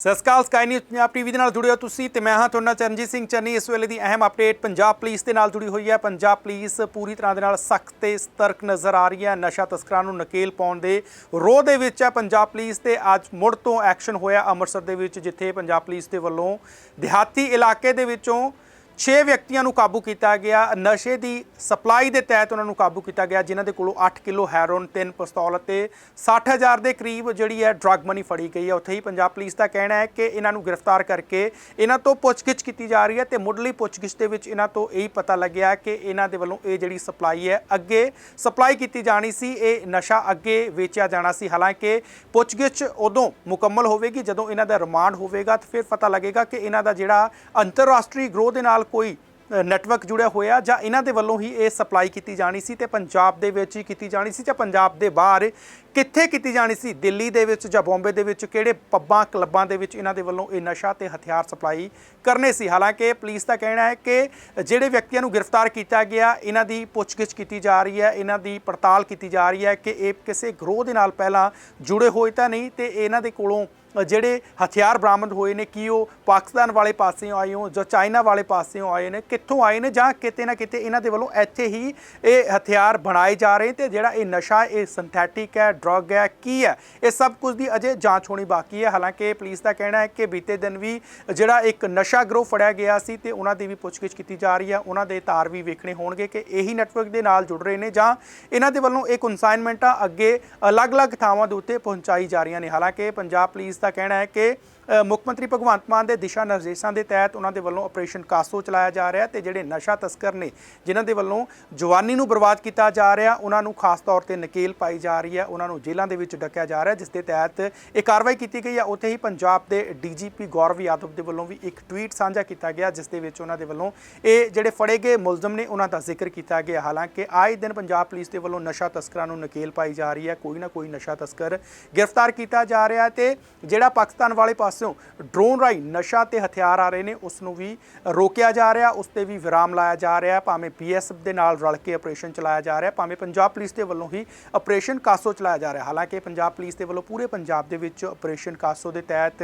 ਸਤਿ ਸ਼੍ਰੀ ਅਕਾਲ ਸਕਾਈ ਨਿਊਜ਼ ਪੰਜਾਬ ਟੀਵੀ ਦੇ ਨਾਲ ਜੁੜੇ ਹੋ ਤੁਸੀਂ ਤੇ ਮੈਂ ਹਾਂ ਤੁਹਾਡਾ ਚਰਨਜੀਤ ਸਿੰਘ ਚੰਨੀ। ਇਸ ਵੇਲੇ ਦੀ ਅਹਿਮ ਅਪਡੇਟ ਪੰਜਾਬ ਪੁਲਿਸ ਦੇ ਨਾਲ ਜੁੜੀ ਹੋਈ ਹੈ। ਪੰਜਾਬ ਪੁਲਿਸ ਪੂਰੀ ਤਰ੍ਹਾਂ ਦੇ ਨਾਲ ਸਖਤ ਤੇ ਸਤਰਕ ਨਜ਼ਰ ਆ ਰਹੀ ਹੈ। ਨਸ਼ਾ ਤਸਕਰਾਂ ਨੂੰ ਨਕੇਲ ਪਾਉਣ ਦੇ ਰੋਹ ਦੇ ਵਿੱਚ ਹੈ। ਪੰਜਾਬ ਪੁਲਿਸ ਤੇ ਅੱਜ ਮੁੜ ਤੋਂ ਐਕਸ਼ਨ ਹੋਇਆ ਅੰਮ੍ਰਿਤਸਰ ਦੇ ਵਿੱਚ, ਜਿੱਥੇ ਪੰਜਾਬ ਪੁਲਿਸ ਦੇ ਵੱਲੋਂ ਦਿਹਾਤੀ ਇਲਾਕੇ ਦੇ ਵਿੱਚੋਂ 6 ਵਿਅਕਤੀਆਂ ਨੂੰ ਕਾਬੂ ਕੀਤਾ ਗਿਆ। ਨਸ਼ੇ ਦੀ ਸਪਲਾਈ ਦੇ ਤਹਿਤ ਉਹਨਾਂ ਨੂੰ ਕਾਬੂ ਕੀਤਾ ਗਿਆ, ਜਿਨ੍ਹਾਂ ਦੇ ਕੋਲੋਂ 8 ਕਿਲੋ ਹੈਰੋਨ 3 ਪਿਸਤੌਲ ਅਤੇ 60000 ਦੇ ਕਰੀਬ ਜਿਹੜੀ ਹੈ ਡਰੱਗ ਮਨੀ ਫੜੀ ਗਈ ਹੈ। ਉੱਥੇ ਹੀ ਪੰਜਾਬ ਪੁਲਿਸ ਦਾ ਕਹਿਣਾ ਹੈ ਕਿ ਇਹਨਾਂ ਨੂੰ ਗ੍ਰਿਫਤਾਰ ਕਰਕੇ ਇਹਨਾਂ ਤੋਂ ਪੁੱਛਗਿੱਛ ਕੀਤੀ ਜਾ ਰਹੀ ਹੈ ਤੇ ਮੁੱਢਲੀ ਪੁੱਛਗਿੱਛ ਦੇ ਵਿੱਚ ਇਹਨਾਂ ਤੋਂ ਇਹ ਪਤਾ ਲੱਗਿਆ ਕਿ ਇਹਨਾਂ ਦੇ ਵੱਲੋਂ ਇਹ ਜਿਹੜੀ ਸਪਲਾਈ ਹੈ, ਅੱਗੇ ਸਪਲਾਈ ਕੀਤੀ ਜਾਣੀ ਸੀ, ਇਹ ਨਸ਼ਾ ਅੱਗੇ ਵੇਚਿਆ ਜਾਣਾ ਸੀ। ਹਾਲਾਂਕਿ ਪੁੱਛਗਿੱਛ ਉਦੋਂ ਮੁਕੰਮਲ ਹੋਵੇਗੀ ਜਦੋਂ ਇਹਨਾਂ ਦਾ ਰਿਮਾਂਡ ਹੋਵੇਗਾ ਤਾਂ ਫਿਰ ਪਤਾ ਲੱਗੇਗਾ ਕਿ ਇਹਨਾਂ ਦਾ ਜਿਹੜਾ ਅੰਤਰਰਾਸ਼ਟਰੀ ਗਰੋਹ ਦੇ ਨਾਲ ਕੋਈ ਅ, ਨੈਟਵਰਕ ਜੁੜਿਆ ਹੋਇਆ ਜਾਂ ਇਹਨਾਂ ਦੇ ਵੱਲੋਂ ਹੀ ਇਹ ਸਪਲਾਈ ਕੀਤੀ ਜਾਣੀ ਸੀ ਤੇ ਪੰਜਾਬ ਦੇ ਵਿੱਚ ਹੀ ਕੀਤੀ ਜਾਣੀ ਸੀ ਜਾਂ ਪੰਜਾਬ ਦੇ ਬਾਹਰ ਕਿੱਥੇ ਕੀਤੀ ਜਾਣੀ ਸੀ? ਦਿੱਲੀ ਦੇ ਵਿੱਚ ਜਾਂ ਬੰਬੇ ਦੇ ਵਿੱਚ? ਕਿਹੜੇ ਪੱਬਾਂ ਕਲੱਬਾਂ ਦੇ ਵਿੱਚ ਇਹਨਾਂ ਦੇ ਵੱਲੋਂ ਇਹ ਨਸ਼ਾ ਤੇ ਹਥਿਆਰ ਸਪਲਾਈ ਕਰਨੇ ਸੀ? ਹਾਲਾਂਕਿ ਪੁਲਿਸ ਦਾ ਕਹਿਣਾ ਹੈ ਕਿ ਜਿਹੜੇ ਵਿਅਕਤੀਆਂ ਨੂੰ ਗ੍ਰਿਫਤਾਰ ਕੀਤਾ ਗਿਆ ਇਹਨਾਂ ਦੀ ਪੁੱਛਗਿੱਛ ਕੀਤੀ ਜਾ ਰਹੀ ਹੈ ਇਹਨਾਂ ਦੀ ਪੜਤਾਲ ਕੀਤੀ ਜਾ ਰਹੀ ਹੈ ਕਿ ਇਹ ਕਿਸੇ ਗਰੋਹ ਦੇ ਨਾਲ ਪਹਿਲਾਂ ਜੁੜੇ ਹੋਏ ਤਾਂ ਨਹੀਂ ਤੇ ਇਹਨਾਂ ਦੇ ਕੋਲੋਂ ਜਿਹੜੇ ਹਥਿਆਰ ਬਰਾਮਦ ਹੋਏ ਨੇ, ਕੀ ਉਹ ਪਾਕਿਸਤਾਨ ਵਾਲੇ ਪਾਸਿਓਂ ਆਏ ਹੋ ਜਾਂ ਚਾਈਨਾ ਵਾਲੇ ਪਾਸਿਓਂ ਆਏ ਨੇ, ਕਿੱਥੋਂ ਆਏ ਨੇ ਜਾਂ ਕਿਤੇ ਨਾ ਕਿਤੇ ਇਹਨਾਂ ਦੇ ਵੱਲੋਂ ਇੱਥੇ ਹੀ ਇਹ ਹਥਿਆਰ ਬਣਾਏ ਜਾ ਰਹੇ ਤੇ ਜਿਹੜਾ ਇਹ ਨਸ਼ਾ, ਇਹ ਸਿੰਥੈਟਿਕ ਹੈ ਡਰੱਗ ਹੈ, ਕੀ ਹੈ, ਇਹ ਸਭ ਕੁਝ ਦੀ ਅਜੇ ਜਾਂਚ ਹੋਣੀ ਬਾਕੀ ਹੈ। ਹਾਲਾਂਕਿ ਪੁਲਿਸ ਦਾ ਕਹਿਣਾ ਹੈ ਕਿ ਬੀਤੇ ਦਿਨ ਵੀ ਜਿਹੜਾ ਇੱਕ ਨਸ਼ਾ ਗਰੋਹ ਫੜਿਆ ਗਿਆ ਸੀ ਤੇ ਉਹਨਾਂ ਦੀ ਵੀ ਪੁੱਛਗਿੱਛ ਕੀਤੀ ਜਾ ਰਹੀ ਹੈ। ਉਹਨਾਂ ਦੇ ਤਾਰ ਵੀ ਵੇਖਣੇ ਹੋਣਗੇ ਕਿ ਇਹੀ ਨੈਟਵਰਕ ਦੇ ਨਾਲ ਜੁੜ ਰਹੇ ਨੇ ਜਾਂ ਇਹਨਾਂ ਦੇ ਵੱਲੋਂ ਇਹ ਕਨਸਾਈਨਮੈਂਟਾਂ ਅੱਗੇ ਅਲੱਗ-ਅਲੱਗ ਥਾਵਾਂ ਦੇ ਉੱਤੇ ਪਹੁੰਚਾਈ ਜਾ ਰਹੀਆਂ ਨੇ। ਹਾਲਾਂਕਿ ਪੰਜਾਬ ਪੁਲਿਸ ਦਾ ਕਹਿਣਾ ਹੈ ਕਿ ਮੁੱਖ ਮੰਤਰੀ ਭਗਵੰਤ ਮਾਨ ਦੇ ਦਿਸ਼ਾ ਨਿਰਦੇਸ਼ਾਂ ਦੇ ਤਹਿਤ ਉਹਨਾਂ ਦੇ ਵੱਲੋਂ ਆਪਰੇਸ਼ਨ ਕਾਸੋ ਚਲਾਇਆ ਜਾ ਰਿਹਾ ਤੇ ਜਿਹੜੇ ਨਸ਼ਾ ਤਸਕਰ ਨੇ, ਜਿਨ੍ਹਾਂ ਦੇ ਵੱਲੋਂ ਜਵਾਨੀ ਨੂੰ ਬਰਬਾਦ ਕੀਤਾ ਜਾ ਰਿਹਾ, ਉਹਨਾਂ ਨੂੰ ਖਾਸ ਤੌਰ ਤੇ ਨਕੇਲ ਪਾਈ ਜਾ ਰਹੀ ਹੈ, ਉਹਨਾਂ ਨੂੰ ਜੇਲ੍ਹਾਂ ਦੇ ਵਿੱਚ ਡੱਕਿਆ ਜਾ ਰਿਹਾ, ਜਿਸ ਦੇ ਤਹਿਤ ਇਹ ਕਾਰਵਾਈ ਕੀਤੀ ਗਈ ਹੈ। ਉੱਥੇ ਹੀ ਪੰਜਾਬ ਦੇ ਡੀਜੀਪੀ ਗੌਰਵ ਯਾਦਵ ਦੇ ਵੱਲੋਂ ਵੀ ਇੱਕ ਟਵੀਟ ਸਾਂਝਾ ਕੀਤਾ ਗਿਆ, ਜਿਸ ਦੇ ਵਿੱਚ ਉਹਨਾਂ ਦੇ ਵੱਲੋਂ ਇਹ ਜਿਹੜੇ ਫੜੇ ਗਏ ਮੁਲਜ਼ਮ ਨੇ, ਉਹਨਾਂ ਦਾ ਜ਼ਿਕਰ ਕੀਤਾ ਗਿਆ। ਹਾਲਾਂਕਿ ਆਏ ਦਿਨ ਪੰਜਾਬ ਪੁਲਿਸ ਦੇ ਵੱਲੋਂ ਨਸ਼ਾ ਤਸਕਰਾਂ ਨੂੰ ਨਕੇਲ ਪਾਈ ਜਾ ਰਹੀ ਹੈ, ਕੋਈ ਨਾ ਕੋਈ ਨਸ਼ਾ ਤਸਕਰ ਗ੍ਰਿਫਤਾਰ ਕੀਤਾ ਜਾ ਰਿਹਾ ਹੈ ਤੇ ਜਿਹੜਾ ਪਾਕਿਸਤਾਨ ਵਾਲੇ ਪਾਸਿਓਂ ਡਰੋਨ ਰਾਈ ਨਸ਼ਾ ਤੇ ਹਥਿਆਰ ਆ ਰਹੇ ਨੇ ਉਸ ਨੂੰ ਵੀ ਰੋਕਿਆ ਜਾ ਰਿਹਾ, ਉਸ ਤੇ ਵੀ ਵਿਰਾਮ ਲਾਇਆ ਜਾ ਰਿਹਾ ਭਾਵੇਂ ਬੀਐਸਐਫ ਦੇ ਨਾਲ ਰਲ ਕੇ ਆਪਰੇਸ਼ਨ ਚਲਾਇਆ ਜਾ ਰਿਹਾ, ਭਾਵੇਂ ਪੰਜਾਬ ਪੁਲਿਸ ਦੇ ਵੱਲੋਂ ਹੀ ਆਪਰੇਸ਼ਨ ਕਾਸੋ ਚਲਾਇਆ ਜਾ ਰਿਹਾ। ਹਾਲਾਂਕਿ ਪੰਜਾਬ ਪੁਲਿਸ ਦੇ ਵੱਲੋਂ ਪੂਰੇ ਪੰਜਾਬ ਦੇ ਵਿੱਚ ਆਪਰੇਸ਼ਨ ਕਾਸੋ ਦੇ ਤਹਿਤ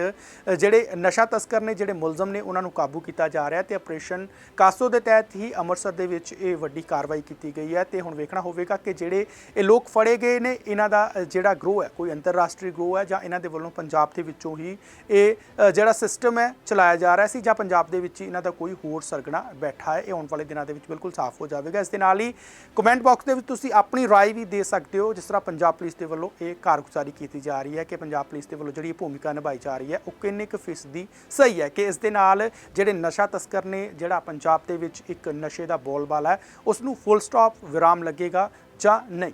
ਜਿਹੜੇ ਨਸ਼ਾ ਤਸਕਰ ਨੇ, ਜਿਹੜੇ ਮੁਲਜ਼ਮ ਨੇ, ਉਹਨਾਂ ਨੂੰ ਕਾਬੂ ਕੀਤਾ ਜਾ ਰਿਹਾ ਤੇ ਆਪਰੇਸ਼ਨ ਕਾਸੋ ਦੇ ਤਹਿਤ ਹੀ ਅੰਮ੍ਰਿਤਸਰ ਦੇ ਵਿੱਚ ਇਹ ਵੱਡੀ ਕਾਰਵਾਈ ਕੀਤੀ ਗਈ ਹੈ। ਤੇ ਹੁਣ ਵੇਖਣਾ ਹੋਵੇਗਾ ਕਿ ਜਿਹੜੇ ਇਹ ਲੋਕ ਫੜੇ ਗਏ ਨੇ, ਇਹਨਾਂ ਦਾ ਜਿਹੜਾ ਗਰੋਹ ਹੈ, ਕੋਈ ਅੰਤਰਰਾਸ਼ਟਰੀ ਗਰੋਹ ਹੈ ਜਾਂ ਇਹਨਾਂ ਦੇ ਵੱਲੋਂ ਪੰਜਾਬ ਦੇ ਵਿੱਚੋਂ ਹੀ ਇਹ ਅ, ਜਿਹੜਾ ਸਿਸਟਮ ਹੈ ਚਲਾਇਆ ਜਾ ਰਿਹਾ ਸੀ ਜਾਂ ਪੰਜਾਬ ਦੇ ਵਿੱਚ ਹੀ ਇਹਨਾਂ ਦਾ ਕੋਈ ਹੋਰ ਸਰਗਣਾ ਬੈਠਾ ਹੈ ਇਹ ਆਉਣ ਵਾਲੇ ਦਿਨਾਂ ਦੇ ਵਿੱਚ ਬਿਲਕੁਲ ਸਾਫ਼ ਹੋ ਜਾਵੇਗਾ ਇਸ ਦੇ ਨਾਲ ਹੀ ਕਮੈਂਟ ਬਾਕਸ ਦੇ ਵਿੱਚ ਤੁਸੀਂ ਆਪਣੀ رائے ਵੀ ਦੇ ਸਕਦੇ ਹੋ ਜਿਸ ਤਰ੍ਹਾਂ ਪੰਜਾਬ ਪੁਲਿਸ ਦੇ ਵੱਲੋਂ ਇਹ ਕਾਰਗੁਜ਼ਾਰੀ ਕੀਤੀ ਜਾ ਰਹੀ ਹੈ ਕਿ ਪੰਜਾਬ ਪੁਲਿਸ ਦੇ ਵੱਲੋਂ ਜਿਹੜੀ ਇਹ ਭੂਮਿਕਾ ਨਿਭਾਈ ਜਾ ਰਹੀ ਹੈ ਉਹ ਕਿੰਨੇ ਕੁ ਫੀਸਦੀ ਸਹੀ ਹੈ ਕਿ ਇਸ ਦੇ ਨਾਲ ਜਿਹੜੇ ਨਸ਼ਾ ਤਸਕਰ ਨੇ ਜਿਹੜਾ ਪੰਜਾਬ ਦੇ ਵਿੱਚ ਇੱਕ ਨਸ਼ੇ ਦਾ ਬੋਲਬਾਲਾ ਹੈ ਉਸ ਨੂੰ ਫੁੱਲ ਸਟਾਪ ਵਿਰਾਮ ਲੱਗੇਗਾ ਜਾਂ ਨਹੀਂ